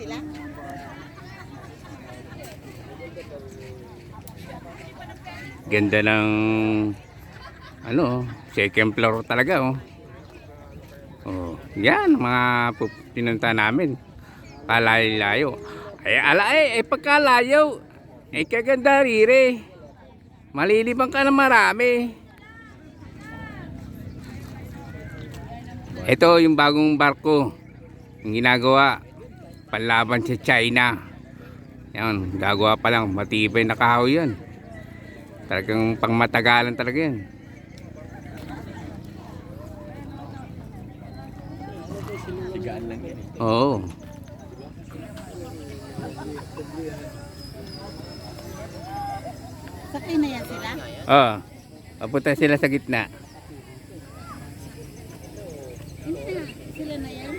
sila? Ganda ng ano, second floor talaga oh. Oh, yan mga pinunta namin. Palayo-layo. Ay ala eh, eh pagkalayo. Eh kaganda rire. Malilibang ka na marami. Ito yung bagong barko. Yung ginagawa. Panlaban sa China. Yan, gagawa pa lang. Matibay na kahoy yan. Talagang pangmatagalan talaga yan. Oo. Sakay na yan sila? Oh. Papunta sila sa gitna. Hindi na. Sila na yan.